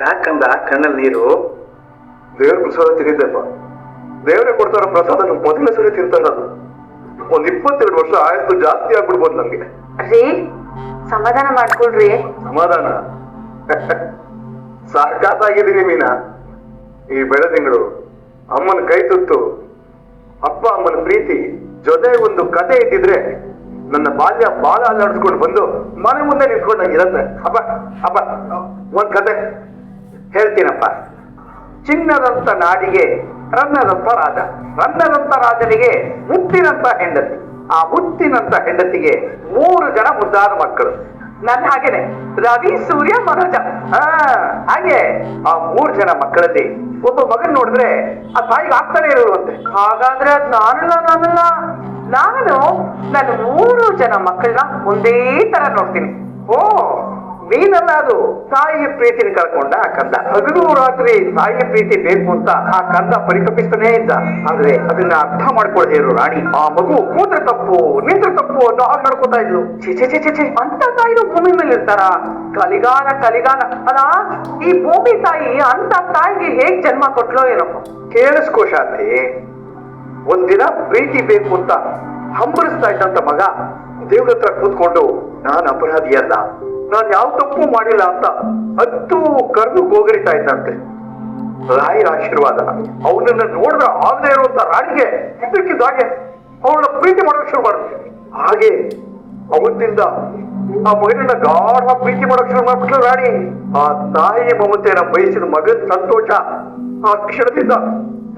ಯಾಕಂದ ಕಣ್ಣಲ್ಲಿ ನೀರು. ದೇವ್ರ ಪ್ರಸಾದ ತಿಂದಿದ್ದಪ್ಪ. ದೇವರೇ ಕೊಡ್ತಾರ ಪ್ರಸಾದ ಮೊದಲ ಸರಿ ತಿಂತಾರ ಅದು. ಒಂದ್ ಇಪ್ಪತ್ತೆರಡು ವರ್ಷ ಆಯ್ತು ಜಾಸ್ತಿ ಆಗ್ಬಿಡ್ಬೋದು ನಮ್ಗೆ. ರೀ ಸಮಾಧಾನ ಮಾಡ್ಕೊಳ್ರಿ. ಸಮಾಧಾನ. ಸಾಕಾತಾಗಿದ್ದೀನಿ ಮೀನಾ. ಈ ಬೆಳದಿಂಗಳು ಅಮ್ಮನ ಕೈ ತುತ್ತು ಅಪ್ಪ ಅಮ್ಮನ ಪ್ರೀತಿ ಜೊತೆ ಒಂದು ಕತೆ ಇದ್ದಿದ್ರೆ ನನ್ನ ಬಾಲ್ಯ ಬಾಲ ಅಲ್ಲಾಡಿಸ್ಕೊಂಡು ಬಂದು ಮನೆ ಮುಂದೆ ನಿಂತ್ಕೊಂಡಂಗಿರತ್ತೆ ಅಪ್ಪ ಅಪ್ಪ ಒಂದ್ ಕತೆ. ಹೇಳ್ತೀನಪ್ಪ. ಚಿನ್ನದಂತ ನಾಡಿಗೆ ರನ್ನದಂತ ರಾಜ. ರನ್ನದಂತ ರಾಜನಿಗೆ ಮುತ್ತಿನಂತ ಹೆಂಡತಿ. ಆ ಮುತ್ತಿನಂತ ಹೆಂಡತಿಗೆ ಮೂರು ಜನ ಮುದ್ದಾದ ಮಕ್ಕಳು. ನನ್ನ ಹಾಗೇನೆ. ರವಿ, ಸೂರ್ಯ, ಮನೋಜ. ಹಾಗೆ ಆ ಮೂರ್ ಜನ ಮಕ್ಕಳಲ್ಲಿ ಒಬ್ಬ ಮಗನ್ ನೋಡಿದ್ರೆ ಆ ತಾಯಿಗೆ ಆಗ್ತಾನೆ ಇರುವಂತೆ. ಹಾಗಾದ್ರೆ ಅದ್ ನಾನಲ್ಲ ನಾನಲ್ಲ. ನಾನು ನನ್ನ ಮೂರು ಜನ ಮಕ್ಕಳನ್ನ ಒಂದೇ ತರ ನೋಡ್ತೀನಿ. ಓ ನೀನಲ್ಲ ಅದು. ತಾಯಿಯ ಪ್ರೀತಿನ ಕಳ್ಕೊಂಡ ಆ ಕಂದ. ಹಗಲು ರಾತ್ರಿ ತಾಯಿಯ ಪ್ರೀತಿ ಬೇಕು ಅಂತ ಆ ಕಂದ ಪರಿತಪಿಸ್ತಾನೇ ಇದ್ದ. ಆದ್ರೆ ಅದನ್ನ ಅರ್ಥ ಮಾಡ್ಕೊಳ್ಳದೆ ಇರೋ ರಾಣಿ. ಆ ಮಗು ಕೂತ್ರ ತಪ್ಪು ನಿಂತ್ರ ತಪ್ಪು ಅನ್ನೋ ಹಾಗೆ ನಡ್ಕೋತಾ ಇದ್ಲು. ಚೇ ಅಂತ ತಾಯಿನೂ ಭೂಮಿ ಮೇಲೆ ಇರ್ತಾರ ಕಲಿಗಾನ ಕಲಿಗಾನ ಅಲ್ಲ, ಈ ಭೂಮಿ ತಾಯಿ ಅಂತ ತಾಯಿಗೆ ಹೇಗ್ ಜನ್ಮ ಕೊಟ್ಲೋ ಏನಪ್ಪ ಕೇಳಿಸ್ಕೋ ಶಾಂತಿ. ಒಂದಿನ ಪ್ರೀತಿ ಬೇಕು ಅಂತ ಹಂಬರಿಸ್ತಾ ಇದ್ದಂತ ಮಗ ದೇವ್ರ ಹತ್ರ ಕೂತ್ಕೊಂಡು, ನಾನು ಅಪರಾಧಿ ಅಲ್ಲ ನಾನ್ ಯಾವ ತಪ್ಪು ಮಾಡಿಲ್ಲ ಅಂತ ಹತ್ತು ಕರೆದು ಗೋಗರಿತಾ ಇದ್ದಂತೆ. ರಾಯರ ಆಶೀರ್ವಾದ. ಅವನನ್ನ ನೋಡಿದ್ರೆ ಆಗದೆ ಇರುವಂತ ರಾಣಿಗೆ ಹಾಗೆ ಅವಳನ್ನ ಪ್ರೀತಿ ಮಾಡೋಕೆ ಶುರು ಮಾಡುತ್ತೆ ಹಾಗೆ ಅವನಿಂದ ಆ ಮಗನನ್ನ ಗಾಢ ಪ್ರೀತಿ ಮಾಡೋಕೆ ಶುರು ಮಾಡ್ಬಿಟ್ಲು ರಾಣಿ. ಆ ತಾಯಿ ಮಮತೆಯನ್ನ ಬಯಸಿದ ಮಗನ್ ಸಂತೋಷ. ಆ ಕ್ಷಣದಿಂದ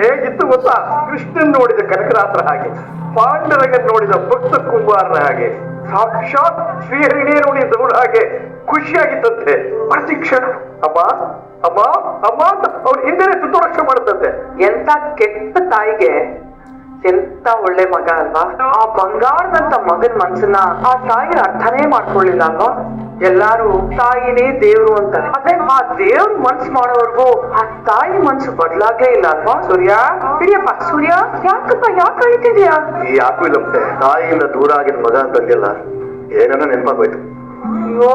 ಹೇಗಿತ್ತು ಗೊತ್ತಾ? ಕೃಷ್ಣನ್ ನೋಡಿದ ಕನಕರಾತ್ರ ಹಾಗೆ ಪಾಂಡರಂಗನ್ ನೋಡಿದ ಭಕ್ತ ಕುಂಬಾರನ ಹಾಗೆ. ಸಾಕ್ಷಾತ್ ಶ್ರೀಹರಿಣೇ ದೌಡ ಹಾಗೆ ಖುಷಿಯಾಗಿತ್ತಂತೆ ಪ್ರತಿ ಕ್ಷಣ ಅಮ್ಮ ಅಮ್ಮ ಅಮ್ಮ ಅಂತ ಅವ್ರ ಹಿಂದೆ ಸುತ್ತೋರಕ್ಷೆ ಮಾಡುತ್ತಂತೆ. ಎಂತ ಕೆಟ್ಟ ತಾಯಿಗೆ ಎಂತ ಒಳ್ಳೆ ಮಗ ಅಲ್ವಾ? ಆ ಬಂಗಾರದಂತ ಮಗನ್ ಮನ್ಸನ್ನ ಆ ತಾಯಿ ಅರ್ಥನೇ ಮಾಡ್ಕೊಳ್ಳಿಲ್ಲ ಅಲ್ವಾ? ಎಲ್ಲಾರು ತಾಯಿನೇ ದೇವ್ರು ಅಂತ. ಅದೇ ಆ ದೇವ್ರ ಮನ್ಸು ಮಾಡೋವರ್ಗು ಆ ತಾಯಿ ಮನ್ಸು ಬದ್ಲಾಗೇ ಇಲ್ಲ ಅಲ್ವಾ, ಸೂರ್ಯ? ಹಿಡಿಯಪ್ಪ ಸೂರ್ಯ, ಯಾಕಪ್ಪ ಯಾಕ ಐತಿದ್ಯಾ ಯಾಕೂ ಇಲ್ಲಂತೆ ತಾಯಿಯಿಂದ ದೂರ ಆಗಿದ ಮಗ ಅಂತಂದಿಲ್ಲ ಏನನ್ನ ನೆನಪಾಗೋಯ್ತು. ಅಯ್ಯೋ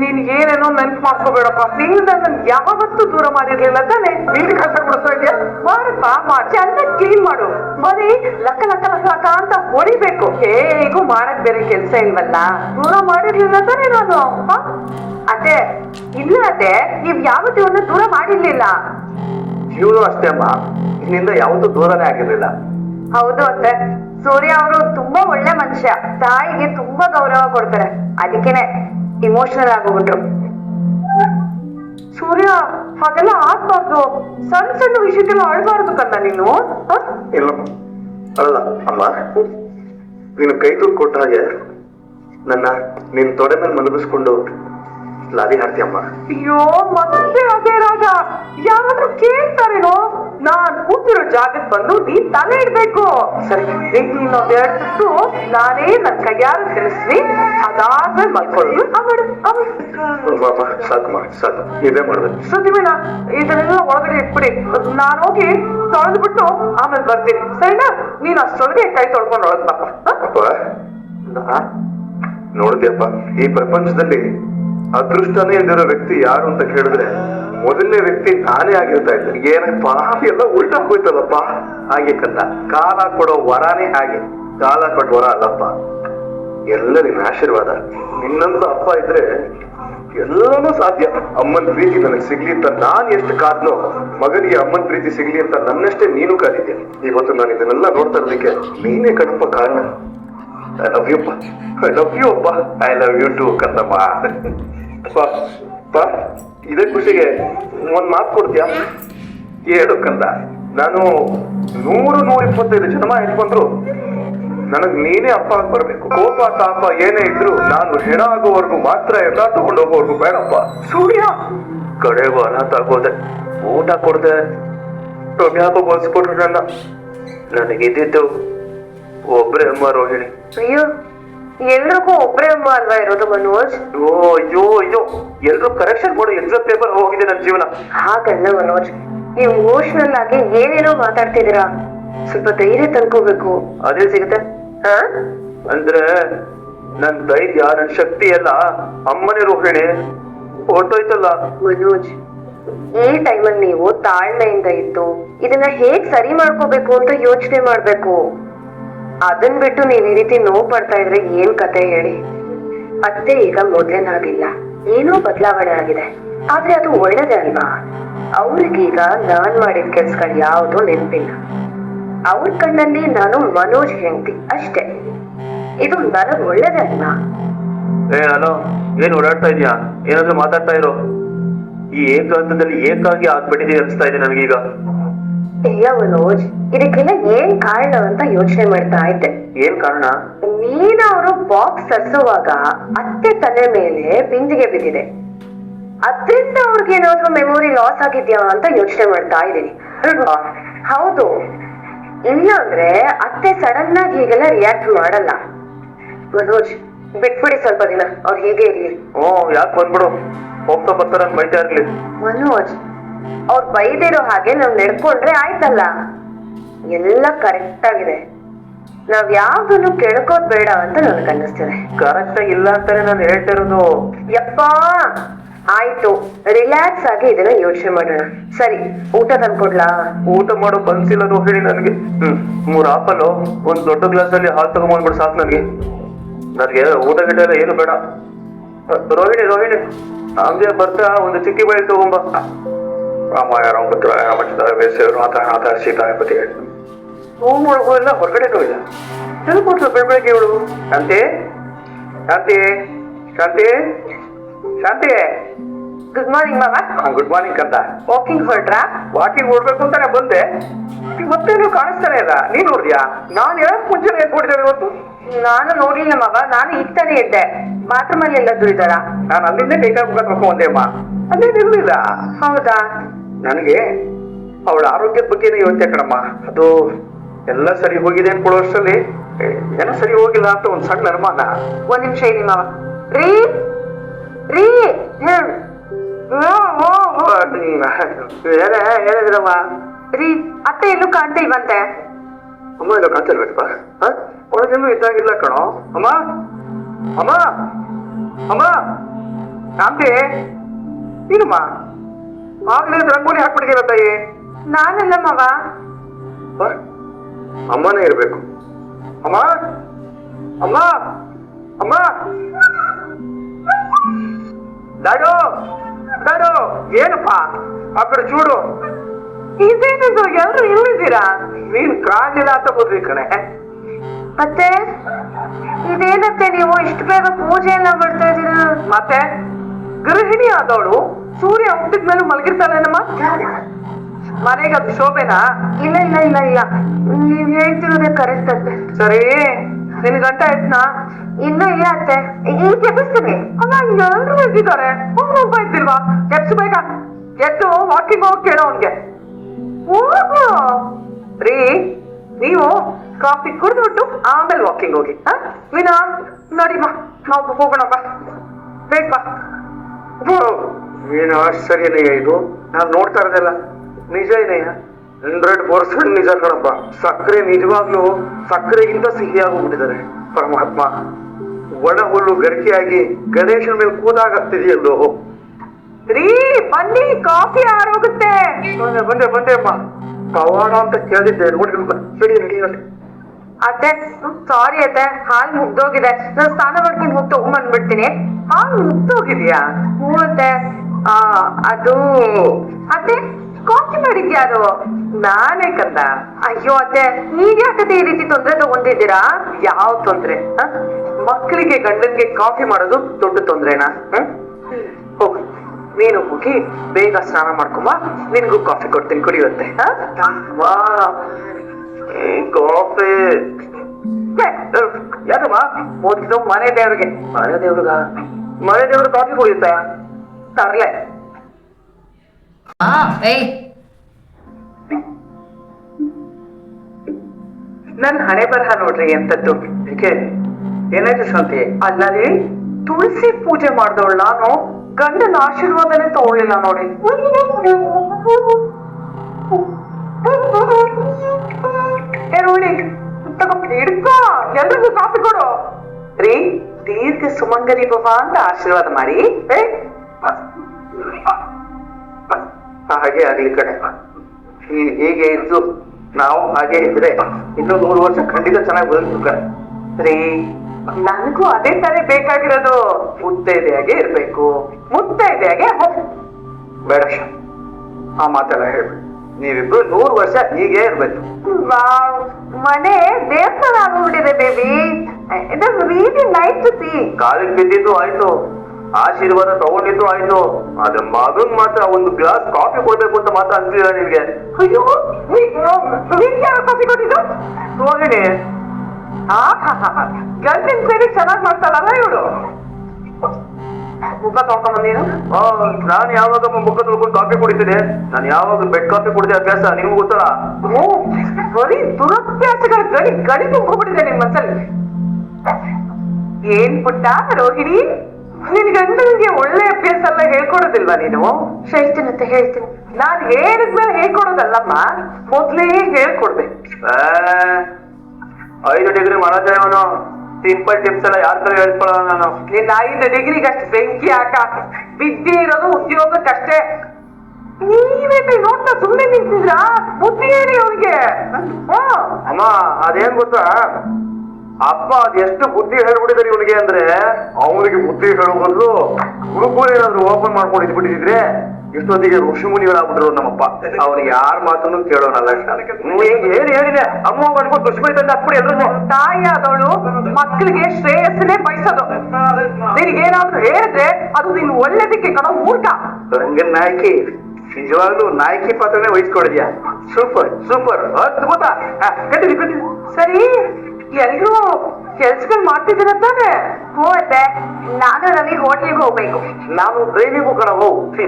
ನೀನ್ ಏನೇನೋ ನೆನ್ಪು ಮಾಡ್ಕೋಬೇಡಪ್ಪ. ನೀನು ನನ್ ಯಾವತ್ತೂ ದೂರ ಮಾಡಿರ್ಲಿಲ್ಲ ತಾನೆ? ನೀನ್ ಕಷ್ಟ ಕೊಡಿಸ್ತಾ ಇದೆಯಾ ಮಾಡಪ್ಪ ಮಾಡಿ ಚಂದ ಕ್ಲೀನ್ ಮಾಡು. ಬರೀ ಲಕ್ಕ ಲಕ್ಕ ಲಕ್ಕ ಲಕ್ಕ ಅಂತ ಹೊಡಿಬೇಕು. ಹೇಗೂ ಮಾಡಕ್ ಬೇರೆ ಕೆಲ್ಸ ಇಲ್ವಲ್ಲ? ದೂರ ಮಾಡಿರ್ಲಿಲ್ಲ ತಾನೆ ನಾನು? ಅದೇ ಇಲ್ಲ ಅದೇ ನೀವ್ ಯಾವತ್ತೂ ಒಂದು ದೂರ ಮಾಡಿರ್ಲಿಲ್ಲ? ಜೀವನ ಅಷ್ಟೇ ಅಮ್ಮ. ಇಲ್ಲಿಂದ ಯಾವತ್ತೂ ದೂರನೇ ಆಗಿರ್ಲಿಲ್ಲ. ಹೌದು ಅತ್ತೆ. ಸೂರ್ಯ ಅವರು ತುಂಬಾ ಒಳ್ಳೆ ಮನುಷ್ಯ. ತಾಯಿಗೆ ತುಂಬಾ ಗೌರವ ಕೊಡ್ತಾರೆ. ಅದಕ್ಕೇನೆ ಇಮೋಷನಲ್ ಆಗೋಗ್ಬಿಟ್ರು. ಸೂರ್ಯ ಹಾಗೆಲ್ಲ ಆಗ್ಬಾರ್ದು. ಸಣ್ಣ ಸಣ್ಣ ವಿಷಯಕ್ಕೆಲ್ಲ ಅಳ್ಬಾರ್ದು ಕಣ್ಣ ನೀನು? ಇಲ್ಲ. ಅಲ್ಲ ಅಮ್ಮ. ನೀನು ಕೈ ತೂರ್ ಕೊಟ್ಟ ಹಾಗೆ ನನ್ನ ನಿನ್ ತೊಡೆ ಮೇಲೆ ಮಲಗಿಸ್ಕೊಂಡು ಲಾರಿ ಹಾಡ್ತೀಯಮ್ಮ. ಅಯ್ಯೋ ಮತ್ತೆ? ಅದೇ ರಾಗ ಯಾರಾದ್ರೂ ಕೇಳ್ತಾರೇನೋ? ನಾನ್ ಕೂತಿರೋ ಜಾಗಕ್ಕೆ ಬಂದು ನೀ ತಲೆ ಇಡ್ಬೇಕು. ಸರಿ ಇನ್ನೊಂದೆರಡು ತುತ್ತು ನಾನೇ ನನ್ ಕೈಯಾರ ತಿಳಿಸ್ತೀನಿ. ಅದಾದ್ಮೇಲೆ ಮಲ್ಕೊಳ್ಳೋದು ಆಮೇಲೆ ಸಾಕಮ್ಮ ಸಾಕು ಇದೇ ಮಾಡ್ಬೇಕು. ಸುದ್ದಿಮೇನ ಇದನ್ನೆಲ್ಲ ಒಳಗಡೆ ಇಟ್ಬಿಡಿ. ನಾನು ಹೋಗಿ ತೊಳೆದ್ಬಿಟ್ಟು ಆಮೇಲೆ ಬರ್ತೀನಿ. ಸರಿನಾ? ನೀನ್ ಅಷ್ಟೊಳಗೆ ಕೈ ತೊಳ್ಕೊಂಡು ಒಳಗ್ ಬಾಪ ನೋಡಿದ್ಯಪ್ಪ ಈ ಪ್ರಪಂಚದಲ್ಲಿ ಅದೃಷ್ಟನೇ ಇಲ್ದಿರೋ ವ್ಯಕ್ತಿ ಯಾರು ಅಂತ ಕೇಳಿದ್ರೆ ಮೊದಲನೇ ವ್ಯಕ್ತಿ ನಾನೇ ಆಗಿರ್ತಾ ಇದ್ದೆ. ಏನಪ್ಪ ಎಲ್ಲ ಉಲ್ಟಾ ಹೋಯ್ತಲ್ಲಪ್ಪ ಹಾಗೆ ಕಂದ. ಕಾಲ ಕೊಡೋ ವರಾನೇ ಹಾಗೆ. ಕಾಲ ಕೊಟ್ಟ ವರ ಅಲ್ಲಪ್ಪ. ಎಲ್ಲ ಆಶೀರ್ವಾದ. ನಿನ್ನಂತ ಅಪ್ಪ ಇದ್ರೆ ಎಲ್ಲನೂ ಸಾಧ್ಯ. ಅಮ್ಮನ್ ಪ್ರೀತಿ ನನಗೆ ಸಿಗ್ಲಿ ಅಂತ ನಾನು ಎಷ್ಟು ಕಾದ್ನೋ, ಮಗನಿಗೆ ಅಮ್ಮನ್ ಪ್ರೀತಿ ಸಿಗ್ಲಿ ಅಂತ ನನ್ನಷ್ಟೇ ನೀನು ಕಾದಿದ್ದೆ. ಇವತ್ತು ನಾನು ಇದನ್ನೆಲ್ಲ ನೋಡ್ತಾ ಇರ್ಲಿಕ್ಕೆ ನೀನೇ ಕಣಪ್ಪ ಕಾರಣ. I love you I love you ಅಪ್ಪ. ಐ ಲವ್ ಯು ಟು ಕಂದಮ್ಮ ಇದೇ ಖುಷಿಗೆ ಒಂದು ಮಾತು ಕೊಡ್ತೀಯಾ? ಹೇಳು ಕಂದ. ನಾನು ನೂರು ನೂರ ಇಪ್ಪತ್ತೈದು ಜನ್ಮ ಇಟ್ಕೊಂಡ್ರು ನನಗ್ ನೀನೇ ಅಪ್ಪ ಅಂತ ಬರ್ಬೇಕು. ಕೋಪ ತಾಪ ಏನೇ ಇದ್ರು ನಾನು ಹೆಣ ಆಗೋವರೆಗೂ ಮಾತ್ರ ಎಲ್ಲ ತಗೊಂಡು ಹೋಗೋವರೆಗೂ ಬೇಡಪ್ಪ. ಸೂರ್ಯ! ಕಡೆಗೂ ಅನಾಥ ಆಗೋದೆ ಊಟ ಕೊಡದೆ. ರಮ್ಯಾಪಗೋಸ್ಕೊಟ್ರು ನನ್ನ. ನನಗಿದ್ದಿದ್ದು ಒಬ್ರೆ ಅಮ್ಮ ರೋಹಿಣಿ. ಅಯ್ಯೋ ಎಲ್ರಿಗೂ ಒಬ್ರೇ ಅಮ್ಮ ಅಲ್ವಾ ಇರೋದು ಮನೋಜ್? ಓ ಅಯ್ಯೋ ಅಯ್ಯೋ. ಎಲ್ರು ಕರೆಕ್ಷನ್ ಮಾಡೋ ಎಕ್ಸಾಮ್ ಪೇಪರ್ ಹೋಗಿದೆ ನನ್ನ ಜೀವನ. ಹಾಗಲ್ಲ ಮನೋಜ್. ನೀವು ಇಮೋಷನಲ್ ಆಗಿ ಏನೇನೋ ಮಾತಾಡ್ತಿದ್ದೀರಾ? ಸ್ವಲ್ಪ ಧೈರ್ಯ ತಂದ್ಕೋಬೇಕು ಅದೇ ಸಿಗುತ್ತೆ? ಹಾ? ಅಂದ್ರೆ ನನ್ ಧೈರ್ಯ ನನ್ ಶಕ್ತಿ ಎಲ್ಲ ಅಮ್ಮನೇ ರೋಹಿಣಿ. ಹೊರ್ಟೋಯ್ತಲ್ಲ. ಮನೋಜ್ ಈ ಟೈಮಲ್ಲಿ ನೀವು ತಾಳ್ಮೆಯಿಂದ ಇದ್ದು ಇದನ್ನ ಹೇಗ್ ಸರಿ ಮಾಡ್ಕೋಬೇಕು ಅಂತ ಯೋಚನೆ ಮಾಡ್ಬೇಕು? ಅದನ್ ಬಿಟ್ಟು ನೀವ್ ಈ ರೀತಿ ನೋವು ಪಡ್ತಾ ಇದ್ರೆ ಏನ್ ಕತೆ ಹೇಳಿ? ಅತ್ತೆ ಈಗ ಮೊದ್ಲೇನಾಗಿಲ್ಲ. ಏನೋ ಬದಲಾವಣೆ ಆಗಿದೆ. ಆದ್ರೆ ಅದು ಒಳ್ಳೇದೇ ಅಲ್ವಾ? ಅವ್ರಿಗೀಗ ನಾನ್ ಮಾಡಿದ ಕೆಲ್ಸಗಳು ಯಾವ್ದು ನೆನಪಿಲ್ಲ. ಅವ್ರ ಕಣ್ಣಲ್ಲಿ ನಾನು ಮನೋಜ್ ಹೆಂಡತಿ ಅಷ್ಟೇ. ಇದು ನನಗ್ ಒಳ್ಳೇದೇ ಅಲ್ವಾ? ಏ ಹಲೋ ಏನ್ ಓಡಾಡ್ತಾ ಇದೀಯಾ? ಏನಾದ್ರೂ ಮಾತಾಡ್ತಾ ಇರೋ? ಈ ಏಕಾಂತದಲ್ಲಿ ಏಕಾಗಿ ಆಗ್ಬಿಟ್ಟಿದೆ ಅನ್ಸ್ತಾ ಇದೆ ನನಗೀಗ. ಅಯ್ಯ ಮನೋಜ್ ಇದಕ್ಕೆಲ್ಲ ಏನ್ ಕಾರಣ ಅಂತ ಯೋಚನೆ ಮಾಡ್ತಾ ಇದ್ದೆ. ಏನ್ ಕಾರಣ? ನೀನ ಅವರು ಬಾಕ್ಸ್ ತರಿಸುವಾಗ ಅತ್ತೆ ತಲೆ ಮೇಲೆ ಬಿಂದಿಗೆ ಬಿದ್ದಿದೆ. ಅದ್ರಿಂದ ಅವ್ರಿಗೆ ಏನಾದ್ರು ಮೆಮೊರಿ ಲಾಸ್ ಆಗಿದ್ಯಾ ಅಂತ ಯೋಚನೆ ಮಾಡ್ತಾ ಇದ್ದೀನಿ. ಅಲ್ವಾ ಹೌದು. ಇಲ್ಲ ಅಂದ್ರೆ ಅತ್ತೆ ಸಡನ್ ಆಗಿ ಹೀಗೆಲ್ಲ ರಿಯಾಕ್ಟ್ ಮಾಡಲ್ಲ. ಮನೋಜ್ ಬಿಟ್ಬಿಡಿ ಸ್ವಲ್ಪ ದಿನ. ಅವ್ರು ಹೀಗೆ ಇರ್ಲಿ. ಓ ಯಾಕೆ ಬಂದ್ಬಿಡು? ಹೋಗ್ತಾ ಬರ್ತಾರ ಬೈತಾ ಇರ್ಲಿ. ಮನೋಜ್ ಅವ್ರು ಬೈದಿರೋ ಹಾಗೆ ನಾವ್ ನಡ್ಕೊಂಡ್ರೆ ಆಯ್ತಲ್ಲ? ಎಲ್ಲ ಕರೆಕ್ಟ್ ಆಗಿದೆ. ನಾವ್ ಯಾವ್ದನ್ನು ಕೇಳ್ಕೋದ್ ಬೇಡ ಅಂತ ನನ್ಗೆ ಅನ್ನಿಸ್ತಿದೆ. ಕರೆಕ್ಟ್ ಆಗಿ ಇಲ್ಲ ಅಂತಾನೆ ನಾನು ಹೇಳ್ತಿರೋದು. ಯಪ್ಪಾ! ಆಯ್ತು. ರಿಲ್ಯಾಕ್ಸ್ ಆಗಿ ಇದನ್ನ ಯೋಚನೆ ಮಾಡೋಣ. ಸರಿ ಊಟ ತಂದ್ಕೊಡ್ಲಾ? ಊಟ ಮಾಡೋ ಬನ್ಸಿಲ್ಲ ಹೇಳಿ ನನಗೆ. ಹ್ಮ್ ಮೂರ್ ಆಪಲ್ ಒಂದ್ ದೊಡ್ಡ ಗ್ಲಾಸ್ ಅಲ್ಲಿ ಹಾಲು ತಗೊಂಡ್ಬಿಡ್ ಸಾಕು ನನಗೆ. ನನಗೆ ಊಟ ಗಿಟ ಎಲ್ಲ ಏನು ಬೇಡ. ರೋಹಿಣಿ ರೋಹಿಣಿ ಹಂಗೆ ಬರ್ತಾ ಒಂದು ಚಿಕ್ಕಿ ಬಳಿ ತಗೊಂಬ. ರಾಮಾಯ ರಾಮಪುತ್ರ ರಾಮಚಂದ್ರ ಬೇಸರು ನಾಥ ನಾಥ ಸೀತಾಪತಿ ರೂಮ್ ಒಳಗೂ ಇಲ್ಲ ಹೊರಗಡೆ ಇಲ್ಲ ಹೇಳ್ಕೊಟ್ರು ಬೆಳಗ್ಗೆ ಇವಳು. ಶಾಂತಿ? ಶಾಂತಿ? ಶಾಂತಿ? ಶಾಂತಿ? ಗುಡ್ ಮಾರ್ನಿಂಗ್ ಮಾಮ ಗುಡ್ ಮಾರ್ನಿಂಗ್ ಕಂದ. ವಾಕಿಂಗ್ ಹೊರಟ್ರಾ? ವಾಕಿಂಗ್ ಓಡ್ಬೇಕು ಅಂತಾನೆ ಬಂದೆ. ಮತ್ತೆ ನೀವು ಕಾಣಿಸ್ತಾನೆ ಇಲ್ಲ. ನೀನ್ ನೋಡಿದ್ಯಾ? ನಾನು ಹೇಳಕ್ ಮುಂಚೆ ಹೊಡಿತಾರೆ ಇವತ್ತು? ನಾನು ನೋಡ್ಲಿಲ್ಲ ಮಗ ನಾನು ಈಗ ಇದ್ದೆ. ಬಾತ್ರೂಮ್ ಅಲ್ಲಿ ಎಲ್ಲ ದುಡಿದಾರ? ನಾನು ಅಲ್ಲಿಂದ ಕೈ ಕಾಲು ಮುಖ ಬಂದೆ ಅಮ್ಮ. ಇರ್ಲಿಲ್ಲ? ಹೌದಾ? ನನಗೆ ಅವಳ ಆರೋಗ್ಯದ ಬಗ್ಗೆನೇ ಯೋಚನೆ ಕಣಮ್ಮ. ಅದು ಎಲ್ಲ ಸರಿ ಹೋಗಿದೆ ಅನ್ಕೊಳ್ಳೋಷ್ಟರಲ್ಲಿ ಏ, ಏನೋ ಸರಿ ಹೋಗಿಲ್ಲ ಅಂತ ಒಂದು ಸಣ್ಣ ಅನುಮಾನ. ಒಂದ್ ನಿಮಿಷ ಇರಿ ಮಾವ. ರೀ ರೀ ಹೇಳಿದ್ರಮ್ಮ. ರೀ ಅತ್ತೆ ಎಲ್ಲೂ ಕಾಣ್ತಾ ಇಲ್ವಂತೆ ಅಮ್ಮ ಇಲ್ಲ ಕಾಣ್ತಿರ್ಬೇಕಪ್ಪ ಒಳಗೆಲ್ಲೂ ಇದ್ದಾಗಿಲ್ಲ ಕಣೋ. ಅಮ್ಮ ಅಮ್ಮ ಅಮ್ಮ ಶಾಂತಿ ನೀನಮ್ಮ? ಆಗ್ಲೇ ರಂಗೋಲಿ ಹಾಕ್ಬಿಟ್ಟಿದ್ದೀರ ತಾಯಿ? ನಾನಲ್ಲ ಮಗ ಅಮ್ಮನೇ ಇರ್ಬೇಕು. ಅಮ್ಮ? ಅಮ್ಮ? ಅಮ್ಮ? ಡಾಡೋ ಡಾಡೋ ಏನಪ್ಪ? ಆ ಕಡೆ ಚೂಡು. ಇದೇನಿದು ಎಲ್ರು ಇಲ್ಲಿದ್ದೀರಾ? ನೀನ್ ಕಾಣಿಲ್ಲ ಅಂತ ಬರ್ರಿ ಕಣೆ. ಮತ್ತೆ? ಇದೇನತ್ತೆ ನೀವು? ಇಷ್ಟು ಬೇಗ ಪೂಜೆ ಎಲ್ಲ ಮಾಡ್ತಾ ಇದ್ದೀರಾ? ಮತ್ತೆ? ಗೃಹಿಣಿ ಆದವಳು. ಸೂರ್ಯ ಹುಟ್ಟಿದ ಮೇಲೆ ಮಲಗಿರ್ತಾನೇನಮ್ಮ ಮನೆಗೆ ಅದು ಶೋಭೆನಾ? ಇಲ್ಲ ಇಲ್ಲ ಇಲ್ಲ ಇಲ್ಲ. ನೀವ್ ಹೇಳ್ತಿರೋದೇ ಕರೆಕ್ಟ್ ಅತ್ತೆ ಸರಿ. ನಿನ್ ಗಂಟ ಆಯ್ತನಾ? ಇನ್ನೂ ಇಲ್ಲ ಅತ್ತೆ. ಈಗ ಕೆಪಿಸ್ತೀನಿ ಅಲ್ಲ ಎಲ್ಲರೂ ಎದ್ದಿದ್ದಾರೆ. ಒಂದು ಒಬ್ಬ ಇದ್ದಿಲ್ವಾ ಬೇಗ. ಎದ್ದು ವಾಕಿಂಗ್ ಹೋಗಿ ಕೇಳೋ ಅವನ್ಗೆ. ಹೋಗು. ರೀ ನೀವು ಕಾಫಿ ಕುಡಿದ್ಬಿಟ್ಟು ಆಮೇಲೆ ವಾಕಿಂಗ್ ಹೋಗಿ ಹಾ? ವಿನಾ ನೋಡಿ ಬಾ. ನಾವು ಹೋಗೋಣ ಬಾ. ಬೇಗ ಬಾ. ಏನು ಆಶ್ಚರ್ಯನಯ್ಯ ಇದು? ನಾನು ನೋಡ್ತಾ ಇರೋದಲ್ಲ ನಿಜ ಏನಯ್ಯ? ಹಂಡ್ರೆಡ್ ಪರ್ಸೆಂಟ್ ನಿಜ ಕಣಪ್ಪ. ಸಕ್ಕರೆ ನಿಜವಾಗ್ಲೂ ಸಕ್ಕರೆಗಿಂತ ಸಿಹಿಯಾಗೋಗ್ಬಿಟ್ಟಿದ್ದಾರೆ ಪರಮಾತ್ಮ. ಒಣ ಹುಲ್ಲು ಗರಿಕೆಯಾಗಿ ಗಣೇಶನ ಮೇಲೆ ಕೂದಾಗತ್ತಿದೆಯಲ್ಲೋ? ರೀ ಬನ್ನಿ ಕಾಫಿ ಆರೋಗುತ್ತೆ ಬಂದೆ ಬಂದೆ ಅಮ್ಮ. ಪವಾಡ ಅಂತ ಕೇಳಿದ್ದೆ. ನೋಡಿ ಸರಿ ರೆಡಿ ಅತ್ತೆ ಸಾರಿ ಅತ್ತೆ ಹಾಲ್ ಮುಗ್ದೋಗಿದೆ. ನಾನು ಸ್ನಾನ ಮಾಡ್ಕೊಂಡು ಹೋಗಿ ತಗೊಂಡ್ಬಂದ್ಬಿಡ್ತೀನಿ ಹಾಲು ಮುಗ್ದೋಗಿದ್ಯಾ? ಹ್ಞೂ ಅತ್ತೆ. ಅದು, ಅತ್ತೆ, ಕಾಫಿ ಮಾಡಿದ್ಯಾರು ನಾನೇ ಕಂದ. ಅಯ್ಯೋ ಅತ್ತೆ ನೀವ್ ಯಾಕತ್ತೆ ಈ ರೀತಿ ತೊಂದ್ರೆ ತಗೊಂಡಿದ್ದೀರಾ? ಯಾವ ತೊಂದ್ರೆ? ಮಕ್ಕಳಿಗೆ ಗಂಡನ್ಗೆ ಕಾಫಿ ಮಾಡೋದು ದೊಡ್ಡ ತೊಂದ್ರೆನಾ ಹ್ಮ್? ಹೋಗು, ನೀನು ಹೋಗಿ ಬೇಗ ಸ್ನಾನ ಮಾಡ್ಕೊಂಬ, ನಿನ್ಗೂ ಕಾಫಿ ಕೊಡ್ತೀನಿ ಕುಡಿಯುತ್ತೆ ಕಾಫಿ ಯಾಕಮ್ಮ? ಮೊದ್ಲು ಮನೆ ದೇವ್ರಿಗೆ. ಮನೆ ದೇವ್ರಿಗ? ಮನೆ ದೇವ್ರು ಕಾಫಿ ಕುಡಿಯುತ್ತಾ? ಏಯ್ ನನ್ ಹಣೆ ಬರಹ ನೋಡ್ರಿ ಎಂತದ್ದು ಏನಾಯ್ತು ಶಾಂತಿ ಅಲ್ಲದೆ ತುಳಸಿ ಪೂಜೆ ಮಾಡ್ದವಳು ನಾನು ಗಂಡನ ಆಶೀರ್ವಾದನೇ ತಗೊಳ್ಳಿಲ್ಲ ನೋಡಿ ಏ ರೋಹಿಣಿ ತಗೋ ಹಿಡ್ಕೋ ಎಲ್ರಿಗೂ ಕಾಫಿ ಕೊಡು ರೀ ದೀರ್ಘ ಸುಮಂಗಲಿ ಭವ ಅಂತ ಆಶೀರ್ವಾದ ಮಾಡಿ ಏ ಹಾಗೆ ಆಗ್ಲಿ ಕಡೆ ಹೀಗೆ ಇದ್ದು ನಾವು ಹಾಗೆ ಇದ್ರೆ ಇನ್ನೂ ನೂರು ವರ್ಷ ಖಂಡಿತ ಚೆನ್ನಾಗಿ ಬದುಕು ಕಡೆ ರೀ ನನಗೂ ಅದೇ ತಾನೇ ಬೇಕಾಗಿರೋದು. ಮುತ್ತೈದೆಯಾಗೆ ಇರ್ಬೇಕು. ಮುತ್ತೈದೆಯಾಗೆ ಹಾಗೆ ಬೇಡ. ಆ ಮಾತೆಲ್ಲ ಹೇಳ್ಬೇಡಿ. ನೀವಿಬ್ರು ನೂರು ವರ್ಷ ಹೀಗೆ ಇರ್ಬೇಕು. ಮನೆ ದೇವಸ್ಥಾನ ಆಗ್ಬಿಟ್ಟಿದೆ baby. It is night nice to see ಕಾಲಿಗೆ ಬಿದ್ದಿದ್ದು ಆಯ್ತು. ಆಶೀರ್ವಾದ ತಗೊಂಡಿದ್ದು ಆಯ್ತು. ಆದ್ರೆ ಮಗನ್ ಮಾತ್ರ ಒಂದು ಗ್ಲಾಸ್ ಕಾಫಿ ಕೊಡ್ಬೇಕು ಅಂತ ಮಾತ್ರ ಅನ್ಸಿಲ್ಲ ನಿಮ್ಗೆ ಅಯ್ಯೋ ನಿನ್ಗೆ ಯಾವ ಕಾಫಿ ಕೊಟ್ಟಿದ್ದು? ರೋಹಿಣಿ ಗಂಟಿನ ಸೇರಿ ಚೆನ್ನಾಗ್ ಮಾಡ್ತಾಳಲ್ಲ ಇವಳು? ಮುಖ ತೊಳ್ಕೊಂಬಂದೇನು ನಾನ್ ಯಾವಾಗ ಮುಖ ತೊಳ್ಕೊಂಡು ಕಾಫಿ ಕುಡಿತೀನಿ. ನಾನು ಯಾವಾಗ ಬೆಡ್ ಕಾಫಿ ಕುಡಿದೆ ಅಭ್ಯಾಸ ನಿಮ್ಗೆ ಗೊತ್ತಲ್ಲ? ಬರೀ ದುರಭ್ಯಾಸಗಳ ಗಡಿ ಗಡಿ ತುಂಬಿಬಿಟ್ಟಿದೆ ನಿನ್ ಮನಸ್ಸಲ್ಲಿ ಏನ್ ಪುಟ್ಟ ರೋಹಿಣಿ? ನಿನ್ ಗಂಡನಿಗೆ ಒಳ್ಳೆ ಅಭ್ಯಾಸ ಎಲ್ಲ ಹೇಳ್ಕೊಡೋದಿಲ್ವಾ ನೀನು? ಹೇಳ್ತೀನಂತೆ ಹೇಳ್ತೀನಿ. ನಾನ್ ಹೇಳಿದ್ಮೇಲೆ ಹೇಳ್ಕೊಡೋದಲ್ಲಮ್ಮ? ಮೊದ್ಲೇ ಹೇಳ್ಕೊಡ್ಬೇಕು. ಆ, ಐದು ಡಿಗ್ರಿ ಮನೋಜಯವನು ಸಿಂಪಲ್ ಟಿಪ್ಸ್ ಎಲ್ಲ ಯಾರ ತರ ಹೇಳ್ಕೊಳ್ಳೋಣ ನಾನು? ನಿನ್ನ ಐದು ಡಿಗ್ರಿಗೆ ಅಷ್ಟು ಬೆಂಕಿ ಹಾಕ. ವಿದ್ಯೆ ಇರೋದು ಉದ್ಯೋಗಕ್ಕಷ್ಟೇ. ನೀವೇ ನೋಡ್ತಾ ಸುಮ್ಮನೆ ನಿಂತಿದ್ರಾ? ಬುದ್ಧಿ ಹೇಳಿ ಅವ್ರಿಗೆ ಅಮ್ಮ ಅದೇನ್ ಗೊತ್ತಾ? ಅಪ್ಪ ಅದ್ ಎಷ್ಟು ಬುದ್ಧಿ ಹೇಳ್ಬಿಟ್ಟಿದ್ದಾರೆ ಇವನಿಗೆ ಅಂದ್ರೆ ಅವನಿಗೆ ಬುದ್ಧಿ ಹೇಳೋ ಬದಲು ಗುರುಕುಲ ಏನಾದ್ರು ಓಪನ್ ಮಾಡ್ಕೊಂಡು ಇದ್ಬಿಟ್ಟಿದ್ರೆ ಇಷ್ಟೊತ್ತಿಗೆ ಋಷಿ ಮುನಿಗಳಾಗ್ಬಿಟ್ರು ನಮ್ಮಪ್ಪ. ಅವನಿಗೆ ಯಾರ ಮಾತನ್ನು ಕೇಳೋನಲ್ಲ ಹಿಂಗ್ ಹೇಳಿ ಹೇಳಿದೆ. ಅಮ್ಮ ಬಂದ್ಬಿಟ್ಟು ದುಷ್ಮಿ ತಂದ ಹಾಕ್ಬಿಡಿ ಎಲ್ರು ತಾಯಿ ಆದವಳು ಮಕ್ಕಳಿಗೆ ಶ್ರೇಯಸ್ಸನ್ನೇ ಬಯಸೋದು. ನಿನಗೇನಾದ್ರೂ ಹೇಳಿದ್ರೆ ಅದು ನಿನ್ ಒಳ್ಳೇದಕ್ಕೆ ಕಡೋ ಮೂರ್ಖ. ರಂಗ ನಾಯಕಿ ನಿಜವಾಗ್ಲೂ ನಾಯಕಿ ಪಾತ್ರನೇ ವಹಿಸ್ಕೊಂಡಿದ್ಯಾ? ಸೂಪರ್ ಸೂಪರ್ ಅದ್ಭುತ. ಸರಿ ಎಲ್ರೂ ಕೆಲ್ಸಗಳು ಮಾಡ್ತಿದ್ದೀರ ತಾನೆ? ಹ್ಞೂ ಅತ್ತೆ. ನಾನು ರವಿ ಹೋಟ್ಲಿಗೆ ಹೋಗ್ಬೇಕು. ನಾನು ಟ್ರೈನಿಗೂ ಕಣ ಹೋಗ್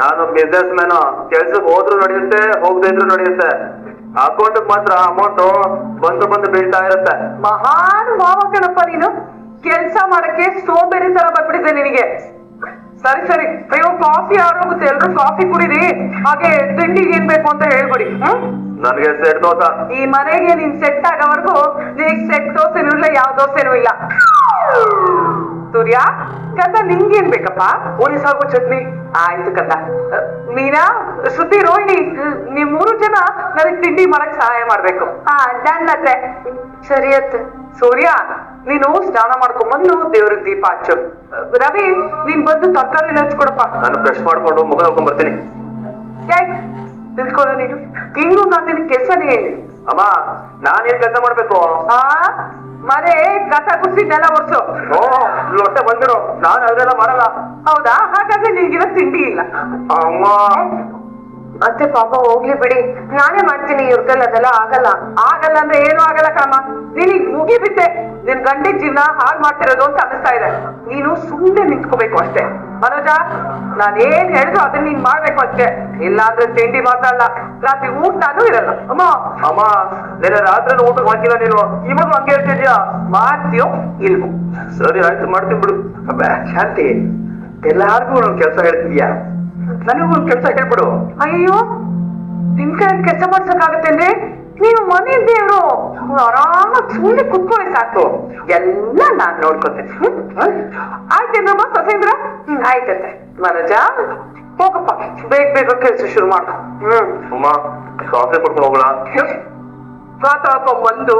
ನಾನು ಬಿಸ್ನೆಸ್ ಮ್ಯಾನ್ ಕೆಲ್ಸಕ್ಕೆ ಹೋದ್ರು ನಡೆಯುತ್ತೆ ಹೋಗದೆ ಇದ್ರು ನಡೆಯುತ್ತೆ. ಅಕೌಂಟ್ ಮಾತ್ರ ಅಮೌಂಟ್ ಬಂದು ಬಂದು ಬೀಳ್ತಾ ಇರುತ್ತೆ. ಮಹಾನ್ ಮಾವ ಕಣಪ್ಪ ನೀನು. ಕೆಲ್ಸ ಮಾಡಕ್ಕೆ ಸೋಂಬೇರಿ ತರ ಬಂದ್ಬಿಟ್ಟಿದೆ ನಿನಗೆ. ಸರಿ ಸರಿ. ಅಯ್ಯೋ ಕಾಫಿ ಆರೋಗುತ್ತೆ ಎಲ್ರು ಕಾಫಿ ಕುಡಿರಿ. ಹಾಗೆ ತಿಂಡಿಗೆ ಏನ್ ಬೇಕು ಅಂತ ಹೇಳ್ಬಿಡಿ ಹ್ಮ್? ನನಗೆ ಸೆಟ್ ದೋಸ. ಈ ಮನೆಗೆ ನೀನ್ ಸೆಟ್ ಆಗೋವರೆಗೂ ನಿನಗೆ ಸೆಟ್ ದೋಸೆನೂ ಇಲ್ಲ ಯಾವ ದೋಸೆನೂ ಇಲ್ಲ. ಸೂರ್ಯ ಕಂದ ನಿಂಗೇನ್ ಬೇಕಪ್ಪ? ಓಲಿ ಸಾಗು ಚಟ್ನಿ. ಆಯ್ತು ಕಂದ ಮೀನಾ ಸುದ್ದಿ ರೋಹಿಣಿ ನೀವ್ ಮೂರು ಜನ ನನಗ್ ತಿಂಡಿ ಮಾಡಕ್ ಸಹಾಯ ಮಾಡ್ಬೇಕು. ಹಾ ನನ್ನ ಸರಿ ಅತ್ತೆ. ಸೂರ್ಯ ನೀನು ಸ್ನಾನ ಮಾಡ್ಕೊಂಡ್ಬಂದು ದೇವ್ರಿಗೆ ದೀಪ ಹಚ್ಚು. ರವಿ ನೀನ್ ಬಂದು ತರಕಾರಿ ಹಚ್ಕೊಡಪ್ಪ. ನಾನು ಬ್ರಷ್ ಮಾಡ್ಕೊಂಡು ಮುಖ ನೋಡ್ಕೊಂಡ್ ಬರ್ತೀನಿ. ತಿಳ್ಕೊಳ್ಳೋ ನೀನು. ಇನ್ನು ನಾನು ನಿನ್ ಕೆಲ್ಸನೇ ಹೇಳಿ ಅಮ್ಮ ನಾನೇನ್ ಕೆಲಸ ಮಾಡ್ಬೇಕು? ಆ? ಮನೆ ಕಸ ನೆಲ ಒರ್ಸು. ಓ ಲೊಟ್ಟೆ ಬಂದಿರೋ ನಾನು ಅದೆಲ್ಲ ಮಾಡಲ್ಲ. ಹೌದಾ? ಹಾಗಾದ್ರೆ ನಿನ್ಗಿರೋ ತಿಂಡಿ ಇಲ್ಲ. ಅಮ್ಮ. ಅತ್ತೆ ಪಾಪ ಹೋಗ್ಲಿ ಬಿಡಿ. ನಾನೇ ಮಾಡ್ತೀನಿ ಇವ್ರದಲ್ಲಿ ಅದೆಲ್ಲ ಆಗಲ್ಲ. ಆಗಲ್ಲ ಅಂದ್ರೆ ಏನು ಆಗಲ್ಲ ಕಾಮ ನಿನಗ್ ಮುಗಿಬಿಟ್ಟೆ ನಿನ್ ಗಂಡಿ ಜೀವನ ಹಾಳು ಮಾಡ್ತಿರೋದು ಅಂತ ಅನಿಸ್ತಾ ಇದೆ. ನೀನು ಸುಮ್ಮನೆ ನಿಂತ್ಕೋಬೇಕು ಅಷ್ಟೇ. ಮನೋಜ ನಾನ್ ಏನ್ ಹೇಳಿದ್ರು ಅದನ್ನ ನೀನ್ ಮಾಡ್ಬೇಕು ಅಷ್ಟೇ. ಇಲ್ಲಾಂದ್ರೆ ತಿಂಡಿ ಮಾತಾಡಲ್ಲ ರಾತ್ರಿ ಊಟನೂ ಇರಲ್ಲ. ಅಮ್ಮ ಅಮ್ಮ ನೆನೆ ರಾತ್ರಿ ಊಟಕ್ಕೆ ಹಾಕಿಲ್ಲ ನೀನು. ಇವಾಗ ಹಂಗೆ ಹೇಳ್ತಿದ್ಯಾ ಮಾಡ್ತೀಯೋ ಇಲ್ವೋ? ಸರಿ, ಆಯ್ತು, ಮಾಡ್ತೀನಿ ಬಿಡು. ಶಾಂತಿ. ಎಲ್ಲಾರ್ಗು ಒಂದೊಂದು ಕೆಲಸ ಹೇಳ್ತಿದ್ಯಾ? ನನಗೂ ಒಂದು ಕೆಲಸ ಹೇಳ್ಬಿಡು ಅಯ್ಯೋ ನಿಮ್ ಕೈ ಕೆಲಸ ಮಾಡ್ಸಕ್ಕಾಗತ್ತೇನ್ರಿ? ನೀವು ಮನೆ ದೇವ್ರು ಆರಾಮಾಗಿ ಸುಮ್ಮನೆ ಕುತ್ಕೊಳ್ಳಿ ಸಾಕು. ಎಲ್ಲ ನಾನ್ ನೋಡ್ಕೊತೇನೆ ಆಯ್ತೇನಮ್ಮ ಸಸೇಂದ್ರ? ಆಯ್ತಂತೆ ಮನೋಜ ಹೋಗಪ್ಪ. ಬೇಗ ಬೇಗ ಕೆಲಸ ಶುರು ಮಾಡು. ಹ್ಮ್. ಅಮ್ಮ ಕಾಫಿ ಕೊಡ್ಕೊಂಡು ಹೋಗೋಣ. ಕಾತಾಪ ಬಂದು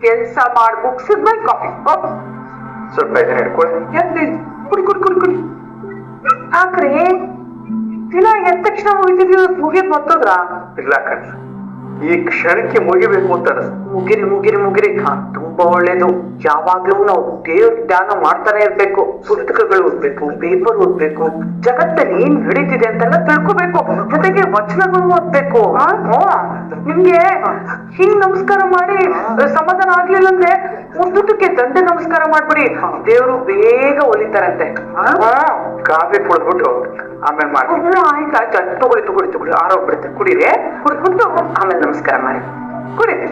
ಕೆಲ್ಸ ಮಾಡಿ ಮುಗಿಸಿದ್ಮೇಲೆ ಕಾಫಿ. ಸ್ವಲ್ಪ ಇದನ್ನ ಹಿಡ್ಕೊಳ್ಳಿ? ಕುಡಿ ಕುಡಿ ಕುಡಿ ಕುಡಿ. ಹಾಕ್ರಿ ದಿನ ಎದ್ದ ತಕ್ಷಣ ಮುಗಿತಿದ್ವಿ ಮುಗಿದ್ ಮತ್ತೋದ್ರ? ಇಲ್ಲ ಕಣ್. ಈ ಕ್ಷಣಕ್ಕೆ ಮುಗಿಬೇಕು ಅಂತ ಅನಿಸ್ತು. ಮುಗಿರಿ ಮುಗಿರಿ ಮುಗಿರಿ ತುಂಬಾ ಒಳ್ಳೇದು. ಯಾವಾಗ್ಲೂ ನಾವು ದೇವ್ರ ಧ್ಯಾನ ಮಾಡ್ತಾನೆ ಇರ್ಬೇಕು. ಪುಸ್ತಕಗಳು ಓದ್ಬೇಕು ಪೇಪರ್ ಓದ್ಬೇಕು. ಜಗತ್ತಲ್ಲಿ ಏನ್ ನಡೀತಿದೆ ಅಂತೆಲ್ಲ ತಿಳ್ಕೊಬೇಕು. ಜೊತೆಗೆ ವಚನಗಳು ಓದ್ಬೇಕು. ನಿಮ್ಗೆ ಹಿಂಗ್ ನಮಸ್ಕಾರ ಮಾಡಿ ಸಮಾಧಾನ ಆಗ್ಲಿಲ್ಲ ಅಂದ್ರೆ ಮುಂದೂಟಕ್ಕೆ ದಂಡೆ ನಮಸ್ಕಾರ ಮಾಡ್ಬಿಡಿ. ದೇವ್ರು ಬೇಗ ಒಲಿತಾರಂತೆ. ಕಾಫಿ ಕುಡಿದ್ಬಿಟ್ಟು ಆಮೇಲೆ ಮಾಡಿ ಆಯ್ತು ಆಯ್ತು ಆಯ್ತು. ತಗೊಳ್ಳಿ ತಗೊಳ್ಳಿ ಆರೋಗ್ಯ ಬಿಡುತ್ತೆ ಕುಡಿರಿ. ಕುಡಿದ್ಬಿಟ್ಟು ಆಮೇಲೆ ನಮಸ್ಕಾರ ಮಾಡಿ. ಕುಡಿರಿ.